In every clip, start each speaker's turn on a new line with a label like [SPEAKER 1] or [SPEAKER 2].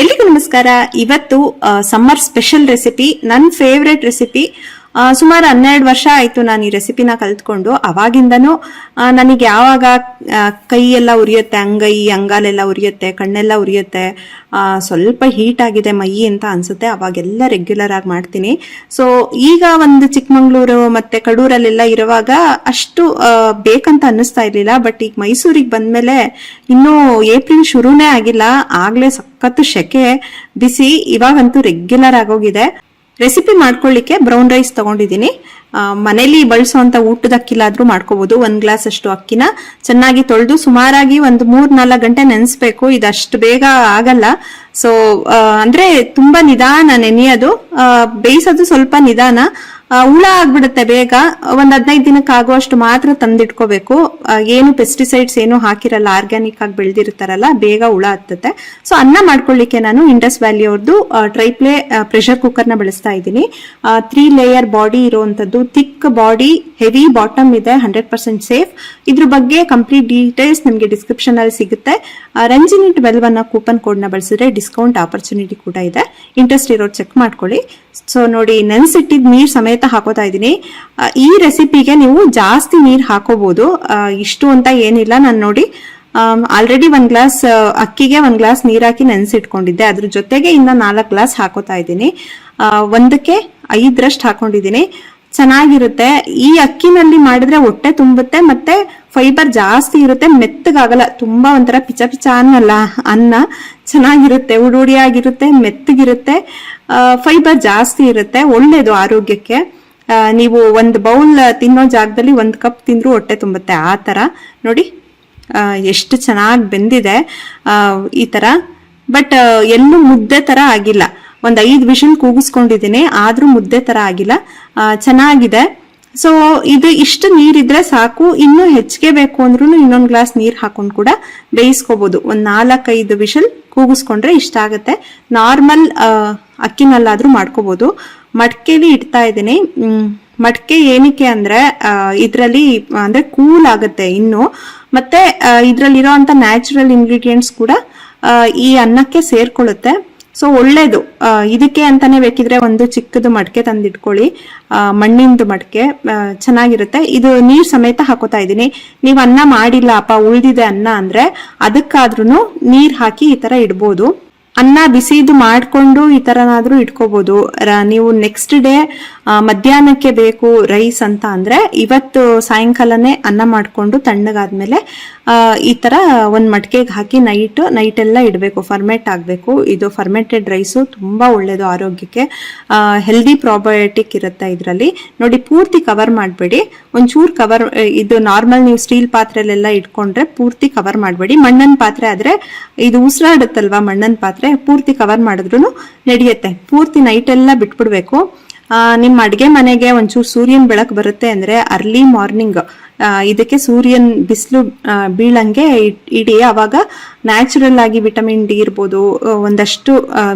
[SPEAKER 1] ಎಲ್ರಿಗೂ ನಮಸ್ಕಾರ. ಇವತ್ತು ಸಮ್ಮರ್ ಸ್ಪೆಷಲ್ ರೆಸಿಪಿ ನನ್ನ ಫೇವ್ರೆಟ್ ರೆಸಿಪಿ ಸುಮಾರು ಹನ್ನೆರಡು ವರ್ಷ ಆಯಿತು ನಾನು ಈ ರೆಸಿಪಿನ ಕಲ್ತ್ಕೊಂಡು. ಅವಾಗಿಂದನೂ ನನಗೆ ಯಾವಾಗ ಕೈಯೆಲ್ಲ ಉರಿಯುತ್ತೆ, ಅಂಗೈ, ಅಂಗಾಲೆಲ್ಲ ಉರಿಯುತ್ತೆ, ಕಣ್ಣೆಲ್ಲ ಉರಿಯುತ್ತೆ ಸ್ವಲ್ಪ ಹೀಟ್ ಆಗಿದೆ, ಮೈ ಅಂತ ಅನಿಸುತ್ತೆ. ಅವಾಗೆಲ್ಲ ರೆಗ್ಯುಲರ್ ಆಗಿ ಮಾಡ್ತೀನಿ. ಸೊ ಈಗ ಒಂದು ಚಿಕ್ಕಮಂಗ್ಳೂರು ಮತ್ತು ಕಡೂರಲ್ಲೆಲ್ಲ ಇರುವಾಗ ಅಷ್ಟು ಬೇಕಂತ ಅನ್ನಿಸ್ತಾ ಇರಲಿಲ್ಲ. ಬಟ್ ಈಗ ಮೈಸೂರಿಗೆ ಬಂದಮೇಲೆ ಇನ್ನೂ ಏಪ್ರಿಲ್ ಶುರುನೇ ಆಗಿಲ್ಲ. ಆಗಲೇ ಸಖತ್ತು ಶೆಕೆ ಬಿಸಿ. ಇವಾಗಂತೂ ರೆಗ್ಯುಲರ್ ಆಗೋಗಿದೆ. ರೆಸಿಪಿ ಮಾಡ್ಕೊಳ್ಳಿಕ್ಕೆ ಬ್ರೌನ್ ರೈಸ್ ತಗೊಂಡಿದ್ದೀನಿ. ಮನೇಲಿ ಬಳಸುವಂತ ಊಟದ ಅಕ್ಕಿಲಾದ್ರೂ ಮಾಡ್ಕೋಬಹುದು ಒಂದ್ ಗ್ಲಾಸ್ ಅಷ್ಟು ಅಕ್ಕಿನ. ಚೆನ್ನಾಗಿ ತೊಳೆದು ಸುಮಾರಾಗಿ ಒಂದು ಮೂರ್ ನಾಲ್ಕು ಗಂಟೆ ನೆನೆಸ್ಬೇಕು. ಇದಷ್ಟು ಬೇಗ ಆಗಲ್ಲ. ಸೊ ಅಂದ್ರೆ ತುಂಬಾ ನಿಧಾನ ನೆನೆಯೋದು. ಬೇಯಿಸೋದು ಸ್ವಲ್ಪ ನಿಧಾನ. ಹುಳ ಆಗ್ಬಿಡುತ್ತೆ ಬೇಗ. ಒಂದ್ ಹದಿನೈದು ದಿನಕ್ಕೆ ಆಗುವಷ್ಟು ಮಾತ್ರ ತಂದಿಟ್ಕೋಬೇಕು. ಏನು ಪೆಸ್ಟಿಸೈಡ್ಸ್ ಏನು ಹಾಕಿರಲ್ಲ ಆರ್ಗ್ಯಾನಿಕ್ ಆಗಿ ಬೆಳೆದಿರ್ತಾರಲ್ಲ ಬೇಗ ಹುಳ ಹತ್ತತ್ತೆ. ಸೊ ಅನ್ನ ಮಾಡ್ಕೊಳ್ಳಿಕ್ಕೆ ನಾನು ಇಂಡಸ್ ವ್ಯಾಲಿ ಅವ್ರದ್ದು ಟ್ರೈಪ್ಲೇ ಪ್ರೆಷರ್ ಕುಕ್ಕರ್ನ ಬಳಸ್ತಾ ಇದ್ದೀನಿ. ತ್ರೀ ಲೇಯರ್ ಬಾಡಿ ಇರುವಂತದ್ದು ಥಿಕ್ ಬಾಡಿ ಹೆವಿ ಬಾಟಮ್ ಇದೆ ಹಂಡ್ರೆಡ್ ಪರ್ಸೆಂಟ್ ಸೇಫ್ ಇದ್ರ ಬಗ್ಗೆ ಕಂಪ್ಲೀಟ್ ಡೀಟೇಲ್ಸ್ ನಿಮಗೆ ಡಿಸ್ಕ್ರಿಪ್ಷನ್ ಅಲ್ಲಿ ಸಿಗುತ್ತೆ. ರಂಜಿನಿ ಟ್ವೆಲ್ವ್ ಅನ್ನೋ ಕೂಪನ್ ಕೋಡ್ನ ಬಳಸಿದ್ರೆ ಡಿಸ್ಕೌಂಟ್ ಆಪರ್ಚುನಿಟಿ ಕೂಡ ಇದೆ. ಇಂಟ್ರೆಸ್ಟ್ ಇರೋರು ಚೆಕ್ ಮಾಡ್ಕೊಳ್ಳಿ. ಸೊ ನೋಡಿ, ನೆನೆಸಿಟ್ಟಿದ್ ನೀರ್ ಸಮೇತ ಹಾಕೋತಾ ಇದ್ದೀನಿ. ಈ ರೆಸಿಪಿಗೆ ನೀವು ಜಾಸ್ತಿ ನೀರು ಹಾಕೋಬಹುದು ಇಷ್ಟು ಅಂತ ಏನಿಲ್ಲ. ನಾನು ನೋಡಿ ಆಲ್ರೆಡಿ ಒಂದ್ ಗ್ಲಾಸ್ ಅಕ್ಕಿಗೆ ಒಂದ್ ಗ್ಲಾಸ್ ನೀರ್ ಹಾಕಿ ನೆನೆಸಿಟ್ಕೊಂಡಿದ್ದೆ. ಅದ್ರ ಜೊತೆಗೆ ಇನ್ನ ನಾಲ್ಕು ಗ್ಲಾಸ್ ಹಾಕೋತಾ ಇದ್ದೀನಿ. ಒಂದಕ್ಕೆ ಐದರಷ್ಟು ಹಾಕೊಂಡಿದ್ದೀನಿ. ಚೆನ್ನಾಗಿರುತ್ತೆ. ಈ ಅಕ್ಕಿನಲ್ಲಿ ಮಾಡಿದ್ರೆ ಹೊಟ್ಟೆ ತುಂಬುತ್ತೆ, ಮತ್ತೆ ಫೈಬರ್ ಜಾಸ್ತಿ ಇರುತ್ತೆ. ಮೆತ್ತಗಾಗಲ್ಲ. ತುಂಬಾ ಒಂಥರ ಪಿಚ ಪಿಚ ಅನ್ನಲ್ಲ, ಅನ್ನ. ಚೆನ್ನಾಗಿರುತ್ತೆ. ಉಡುಡಿಯಾಗಿರುತ್ತೆ ಮೆತ್ತಗಿರುತ್ತೆ. ಫೈಬರ್ ಜಾಸ್ತಿ ಇರುತ್ತೆ, ಒಳ್ಳೇದು ಆರೋಗ್ಯಕ್ಕೆ. ನೀವು ಒಂದು ಬೌಲ್ ತಿನ್ನೋ ಜಾಗದಲ್ಲಿ ಒಂದು ಕಪ್ ತಿಂದರೂ ಹೊಟ್ಟೆ ತುಂಬುತ್ತೆ. ಆ ಥರ ನೋಡಿ ಎಷ್ಟು ಚೆನ್ನಾಗಿ ಬೆಂದಿದೆ ಈ ಥರ ಬಟ್ ಎಲ್ಲೂ ಮುದ್ದೆ ಥರ ಆಗಿಲ್ಲ. ಒಂದು ಐದು ವಿಷಲ್ ಕೂಗಿಸ್ಕೊಂಡಿದ್ದೀನಿ, ಆದರೂ ಮುದ್ದೆ ಥರ ಆಗಿಲ್ಲ. ಚೆನ್ನಾಗಿದೆ. ಸೊ ಇದು ಇಷ್ಟು ನೀರಿದ್ರೆ ಸಾಕು. ಇನ್ನೂ ಹೆಚ್ಚಿಗೆ ಬೇಕು ಅಂದ್ರೂ ಇನ್ನೊಂದು ಗ್ಲಾಸ್ ನೀರು ಹಾಕೊಂಡು ಕೂಡ ಬೇಯಿಸ್ಕೋಬಹುದು ಒಂದು ನಾಲ್ಕೈದು ವಿಷಲ್ ಕೂಗಿಸ್ಕೊಂಡ್ರೆ ಇಷ್ಟ ಆಗುತ್ತೆ. ನಾರ್ಮಲ್ ಅಕ್ಕಿನಲ್ಲಾದ್ರೂ ಮಾಡ್ಕೋಬೋದು. ಮಡ್ಕೆಲಿ ಇಡ್ತಾ ಇದ್ದೀನಿ. ಮಟ್ಕೆ ಏನಕ್ಕೆ ಅಂದ್ರೆ ಇದರಲ್ಲಿ, ಅಂದ್ರೆ ಕೂಲ್ ಆಗುತ್ತೆ ಇನ್ನು. ಮತ್ತೆ ಇದರಲ್ಲಿರೋವಂಥ ನ್ಯಾಚುರಲ್ ಇಂಗ್ರೀಡಿಯೆಂಟ್ಸ್ ಕೂಡ ಈ ಅನ್ನಕ್ಕೆ ಸೇರ್ಕೊಳ್ಳುತ್ತೆ. ಸೊ ಒಳ್ಳೇದು. ಇದಕ್ಕೆ ಅಂತಾನೆ ಬೇಕಿದ್ರೆ ಒಂದು ಚಿಕ್ಕದು ಮಡಕೆ ತಂದಿಟ್ಕೊಳ್ಳಿ. ಮಣ್ಣಿಂದು ಮಡಕೆ ಚೆನ್ನಾಗಿರುತ್ತೆ. ಇದು ನೀರ್ ಸಮೇತ ಹಾಕೋತಾ ಇದ್ದೀನಿ. ನೀವು ಅನ್ನ ಮಾಡಿಲ್ಲ, ಅಪ್ಪ, ಉಳಿದಿದೆ ಅನ್ನ ಅಂದ್ರೆ ಅದಕ್ಕಾದ್ರೂ ನೀರ್ ಹಾಕಿ ಈ ತರ ಇಡ್ಬೋದು. ಅನ್ನ ಬಿಸಿದು ಮಾಡಿಕೊಂಡು ಈ ಥರನಾದರೂ ಇಟ್ಕೋಬೋದು. ನೀವು ನೆಕ್ಸ್ಟ್ ಡೇ ಮಧ್ಯಾಹ್ನಕ್ಕೆ ಬೇಕು ರೈಸ್ ಅಂತ ಅಂದ್ರೆ ಇವತ್ತು ಸಾಯಂಕಾಲನೇ ಅನ್ನ ಮಾಡಿಕೊಂಡು ತಣ್ಣಗಾದ್ಮೇಲೆ ಈ ತರ ಒಂದು ಮಟ್ಕೆಗೆ ಹಾಕಿ ನೈಟ್ ನೈಟ್ ಎಲ್ಲ ಇಡಬೇಕು ಫರ್ಮೆಟ್ ಆಗಬೇಕು. ಇದು ಫರ್ಮೆಂಟೆಡ್ ರೈಸು ತುಂಬಾ ಒಳ್ಳೇದು ಆರೋಗ್ಯಕ್ಕೆ. ಹೆಲ್ದಿ ಪ್ರಾಬಯೋಟಿಕ್ ಇರುತ್ತೆ ಇದರಲ್ಲಿ. ನೋಡಿ, ಪೂರ್ತಿ ಕವರ್ ಮಾಡಬೇಡಿ. ಒಂಚೂರು ಕವರ್ ಇದು ನಾರ್ಮಲ್ ನೀವು ಸ್ಟೀಲ್ ಪಾತ್ರೆಲೆಲ್ಲ ಇಟ್ಕೊಂಡ್ರೆ ಪೂರ್ತಿ ಕವರ್ ಮಾಡಬೇಡಿ. ಮಣ್ಣನ್ ಪಾತ್ರೆ ಆದ್ರೆ, ಇದು ಉಸಿರಾಡುತ್ತಲ್ವಾ ಮಣ್ಣನ್ ಪಾತ್ರೆ? ಪೂರ್ತಿ ಕವರ್ ಮಾಡಿದ್ರು ನಡೆಯುತ್ತೆ. ಪೂರ್ತಿ ನೈಟ್ ಎಲ್ಲ ಬಿಟ್ಬಿಡ್ಬೇಕು. ನಿಮ್ಮ ಅಡ್ಗೆ ಮನೆಗೆ ಒಂಚೂರು ಸೂರ್ಯನ ಬೆಳಕು ಬರುತ್ತೆ ಅಂದ್ರೆ ಅರ್ಲಿ ಮಾರ್ನಿಂಗ್ ಇದಕ್ಕೆ ಸೂರ್ಯನ್ ಬಿಸಿಲು ಬೀಳಂಗೆ ಇಡಿ. ಅವಾಗ ನ್ಯಾಚುರಲ್ ಆಗಿ ವಿಟಮಿನ್ ಡಿ ಇರ್ಬೋದು ಒಂದಷ್ಟು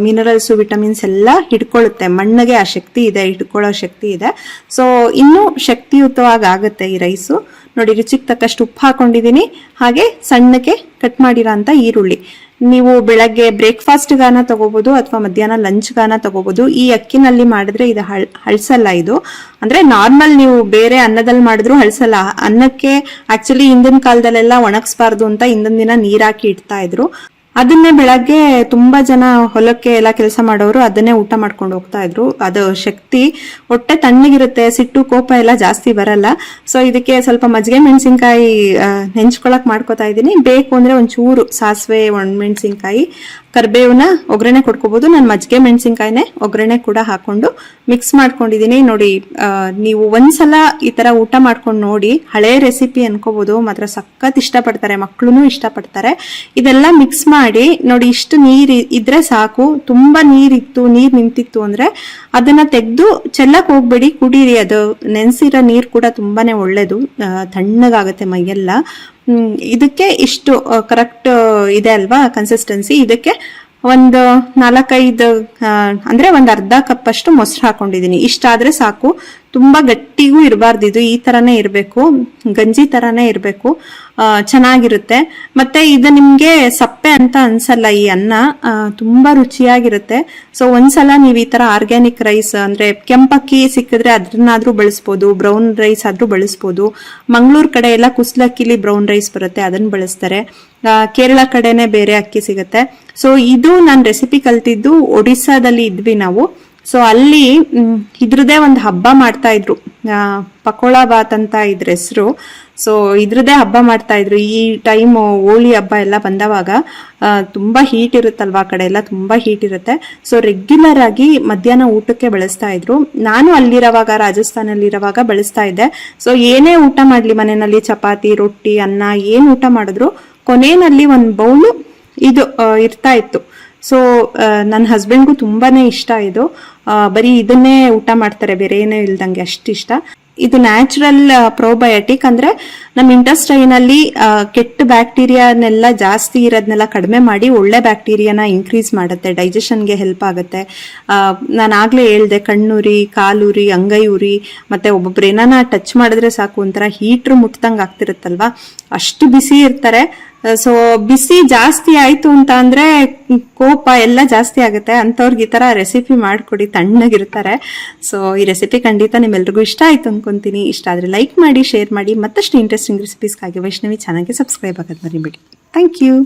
[SPEAKER 1] ಮಿನರಲ್ಸ್ ವಿಟಮಿನ್ಸ್ ಎಲ್ಲ ಹಿಡ್ಕೊಳ್ಳುತ್ತೆ ಮಣ್ಣಿಗೆ ಆ ಶಕ್ತಿ ಇದೆ, ಹಿಡ್ಕೊಳ್ಳೋ ಶಕ್ತಿ ಇದೆ. ಸೊ ಇನ್ನೂ ಶಕ್ತಿಯುತವಾಗಿ ಆಗುತ್ತೆ ಈ ರೈಸು ನೋಡಿ, ರುಚಿಗೆ ತಕ್ಕಷ್ಟು ಉಪ್ಪು ಹಾಕೊಂಡಿದ್ದೀನಿ. ಹಾಗೆ ಸಣ್ಣಕ್ಕೆ ಕಟ್ ಮಾಡಿರೋಂಥ ಈರುಳ್ಳಿ. ನೀವು ಬೆಳಗ್ಗೆ ಬ್ರೇಕ್ಫಾಸ್ಟ್ಗಾನ ತಗೋಬಹುದು ಅಥವಾ ಮಧ್ಯಾಹ್ನ ಲಂಚ್ ಗಾನ ತಗೋಬಹುದು ಈ ಅಕ್ಕಿನಲ್ಲಿ ಮಾಡಿದ್ರೆ ಇದು ಹಳ್, ಹಳ್ಸಲ್ಲ ಇದು. ಅಂದ್ರೆ ನಾರ್ಮಲ್ ನೀವು ಬೇರೆ ಅನ್ನದಲ್ಲಿ ಮಾಡಿದ್ರು ಹಳ್ಸಲ್ಲ. ಅನ್ನಕ್ಕೆ ಆಕ್ಚುಲಿ ಹಿಂದಿನ ಕಾಲದಲ್ಲೆಲ್ಲ ಒಣಗಿಸ್ಬಾರ್ದು ಅಂತ ಹಿಂದಿನ ದಿನ ನೀರಾಕಿ ಇಡ್ತಾ ಇದ್ರು. ಅದನ್ನೇ ಬೆಳಗ್ಗೆ ತುಂಬಾ ಜನ ಹೊಲಕ್ಕೆ ಎಲ್ಲ ಕೆಲಸ ಮಾಡೋರು ಅದನ್ನೇ ಊಟ ಮಾಡ್ಕೊಂಡು ಹೋಗ್ತಾ ಇದ್ರು. ಅದು ಶಕ್ತಿ ಹೊಟ್ಟೆ ತಣ್ಣಗಿರುತ್ತೆ, ಸಿಟ್ಟು ಕೋಪ ಎಲ್ಲ ಜಾಸ್ತಿ ಬರಲ್ಲ. ಸೊ ಇದಕ್ಕೆ ಸ್ವಲ್ಪ ಮಜ್ಜಿಗೆ ಮೆಣಸಿನ್ಕಾಯಿ ನೆಂಚ್ಕೊಳಕ್ ಮಾಡ್ಕೋತಾ ಇದ್ದೀನಿ. ಬೇಕು ಅಂದ್ರೆ ಒಂಚೂರು ಸಾಸಿವೆ ಒಣಮೆಣಸಿನ್ಕಾಯಿ ಕರ್ಬೇವನ್ನ ಒಗ್ಗರಣೆ ಕೊಡ್ಕೋಬಹುದು ನಾನು ಮಜ್ಜಿಗೆ ಮೆಣಸಿನ್ಕಾಯಿನೇ ಒಗ್ಗರಣೆ ಕೂಡ ಹಾಕೊಂಡು ಮಿಕ್ಸ್ ಮಾಡ್ಕೊಂಡಿದ್ದೀನಿ ನೋಡಿ ನೀವು ಒಂದ್ಸಲ ಈ ತರ ಊಟ ಮಾಡ್ಕೊಂಡು ನೋಡಿ, ಹಳೆ ರೆಸಿಪಿ ಅನ್ಕೋಬಹುದು ಮಾತ್ರ ಸಖತ್ ಇಷ್ಟಪಡ್ತಾರೆ ಮಕ್ಕಳು ಇಷ್ಟಪಡ್ತಾರೆ. ಇದೆಲ್ಲ ಮಿಕ್ಸ್ ಮಾಡಿ, ನೋಡಿ, ಇಷ್ಟು ನೀರು ಇದ್ರೆ ಸಾಕು. ತುಂಬಾ ನೀರಿತ್ತು, ನೀರು ನಿಂತಿತ್ತು ಅಂದ್ರೆ ಅದನ್ನ ತೆಗೆದು ಚೆಲ್ಲಕ್ಕೆ ಹೋಗ್ಬೇಡಿ. ಕುಡೀರಿ, ಅದು ನೆನೆಸಿರೋ ನೀರು ಕೂಡ ತುಂಬಾನೇ ಒಳ್ಳೇದು. ತಣ್ಣಗಾಗುತ್ತೆ ಮೈಯೆಲ್ಲ. ಇದಕ್ಕೆ ಇಷ್ಟು ಕರೆಕ್ಟ್ ಇದೆ ಅಲ್ವಾ ಕನ್ಸಿಸ್ಟೆನ್ಸಿ ಇದಕ್ಕೆ ಒಂದು ನಾಲ್ಕೈದು ಅಂದ್ರೆ ಒಂದ್ ಅರ್ಧ ಕಪ್ ಅಷ್ಟು ಮೊಸರು ಹಾಕೊಂಡಿದೀನಿ ಇಷ್ಟಾದ್ರೆ ಸಾಕು. ತುಂಬಾ ಗಟ್ಟಿಗೂ ಇರಬಾರ್ದು ಇದು, ಈ ತರನೇ ಇರಬೇಕು, ಗಂಜಿ ತರನೇ ಇರಬೇಕು ಚೆನ್ನಾಗಿರುತ್ತೆ. ಮತ್ತೆ ಇದು ನಿಮಗೆ ಸಪ್ಪೆ ಅಂತ ಅನ್ಸಲ್ಲ ಈ ಅನ್ನ ತುಂಬಾ ರುಚಿಯಾಗಿರುತ್ತೆ. ಸೊ ಒಂದ್ಸಲ ನೀವು ಈ ತರ ಆರ್ಗ್ಯಾನಿಕ್ ರೈಸ್ ಅಂದ್ರೆ ಕೆಂಪಕ್ಕಿ ಸಿಕ್ಕಿದ್ರೆ ಅದನ್ನಾದ್ರೂ ಬಳಸ್ಬೋದು ಬ್ರೌನ್ ರೈಸ್ ಆದ್ರೂ ಬಳಸ್ಬೋದು. ಮಂಗಳೂರು ಕಡೆ ಎಲ್ಲ ಕುಸ್ಲಕ್ಕಿಲಿ ಬ್ರೌನ್ ರೈಸ್ ಬರುತ್ತೆ, ಅದನ್ನ ಬಳಸ್ತಾರೆ. ಕೇರಳ ಕಡೆನೆ ಬೇರೆ ಅಕ್ಕಿ ಸಿಗುತ್ತೆ. ಸೊ ಇದು ನಾನು ರೆಸಿಪಿ ಕಲ್ತಿದ್ದು ಒಡಿಸ್ಸಾದಲ್ಲಿ ಇದ್ವಿ ನಾವು. ಸೊ ಅಲ್ಲಿ ಇದ್ರದೇ ಒಂದು ಹಬ್ಬ ಮಾಡ್ತಾ ಇದ್ರು. ಪಕೋಳ ಬಾತ್ ಅಂತ ಇದ್ರ ಹೆಸರು. ಸೊ ಇದ್ರದ್ದೇ ಹಬ್ಬ ಮಾಡ್ತಾ ಇದ್ರು. ಈ ಟೈಮ್ ಹೋಳಿ ಹಬ್ಬ ಎಲ್ಲ ಬಂದವಾಗ ತುಂಬಾ ಹೀಟ್ ಇರುತ್ತಲ್ವಾ ಕಡೆ ಎಲ್ಲ? ತುಂಬಾ ಹೀಟ್ ಇರುತ್ತೆ. ಸೊ ರೆಗ್ಯುಲರ್ ಆಗಿ ಮಧ್ಯಾಹ್ನ ಊಟಕ್ಕೆ ಬಳಸ್ತಾ ಇದ್ರು. ನಾನು ಅಲ್ಲಿರೋವಾಗ, ರಾಜಸ್ಥಾನಲ್ಲಿರುವಾಗ ಬಳಸ್ತಾ ಇದ್ದೆ. ಸೊ ಏನೇ ಊಟ ಮಾಡ್ಲಿ ಮನೆಯಲ್ಲಿ, ಚಪಾತಿ, ರೊಟ್ಟಿ, ಅನ್ನ, ಏನ್ ಊಟ ಮಾಡಿದ್ರು, ಕೊನೆಯಲ್ಲಿ ಒಂದು ಬೌಲು ಇದು ಇರ್ತಾ ಇತ್ತು. ಸೊ ನನ್ನ ಹಸ್ಬೆಂಡ್ಗೂ ತುಂಬಾನೇ ಇಷ್ಟ ಇದು. ಬರೀ ಇದನ್ನೇ ಊಟ ಮಾಡ್ತಾರೆ ಬೇರೆ ಏನೇ ಇಲ್ದಂಗೆ ಅಷ್ಟು ಇಷ್ಟ. ಇದು ನ್ಯಾಚುರಲ್ ಪ್ರೋಬಯೋಟಿಕ್ ಅಂದ್ರೆ ನಮ್ಮ ಇಂಟೆಸ್ಟೈನ್ ಅಲ್ಲಿ ಆ, ಕೆಟ್ಟ ಬ್ಯಾಕ್ಟೀರಿಯಾನೆಲ್ಲ ಜಾಸ್ತಿ ಇರೋದನ್ನೆಲ್ಲ ಕಡಿಮೆ ಮಾಡಿ ಒಳ್ಳೆ ಬ್ಯಾಕ್ಟೀರಿಯಾನ ಇನ್ಕ್ರೀಸ್ ಮಾಡುತ್ತೆ ಡೈಜೆಷನ್ಗೆ ಹೆಲ್ಪ್ ಆಗುತ್ತೆ. ನಾನು ಆಗ್ಲೇ ಹೇಳ್ದೆ ಕಣ್ಣುರಿ ಕಾಲುರಿ ಅಂಗೈ ಉರಿ ಮತ್ತೆ ಒಬ್ಬೊಬ್ರು ಏನಾನ ಟಚ್ ಮಾಡಿದ್ರೆ ಸಾಕು ಒಂಥರ ಹೀಟ್ರ್ ಮುಟ್ದಂಗೆ ಆಗ್ತಿರುತ್ತಲ್ವಾ? ಅಷ್ಟು ಬಿಸಿ ಇರ್ತಾರೆ. ಸೊ ಬಿಸಿ ಜಾಸ್ತಿ ಆಯ್ತು ಅಂತ ಅಂದ್ರೆ ಕೋಪ ಎಲ್ಲ ಜಾಸ್ತಿ ಆಗುತ್ತೆ. ಅಂಥವ್ರಿಗೆ ಈ ತರ ರೆಸಿಪಿ ಮಾಡ್ಕೊಡಿ, ತಣ್ಣಗಿರ್ತಾರೆ. ಸೊ ಈ ರೆಸಿಪಿ ಖಂಡಿತ ನಿಮ್ಮೆಲ್ರಿಗೂ ಇಷ್ಟ ಆಯ್ತು ಅನ್ಕೊಂತೀನಿ. ಇಷ್ಟ ಆದ್ರೆ ಲೈಕ್ ಮಾಡಿ ಶೇರ್ ಮಾಡಿ, ಮತ್ತಷ್ಟು ಇಂಟ್ರೆಸ್ಟಿಂಗ್ ರೆಸಿಪೀಸ್ಗಾಗಿ ವೈಷ್ಣವಿ ಚಾನಲ್ಗೆ ಸಬ್ಸ್ಕ್ರೈಬ್ ಆಗೋದು ಮರಿಬೇಡಿ. Thank you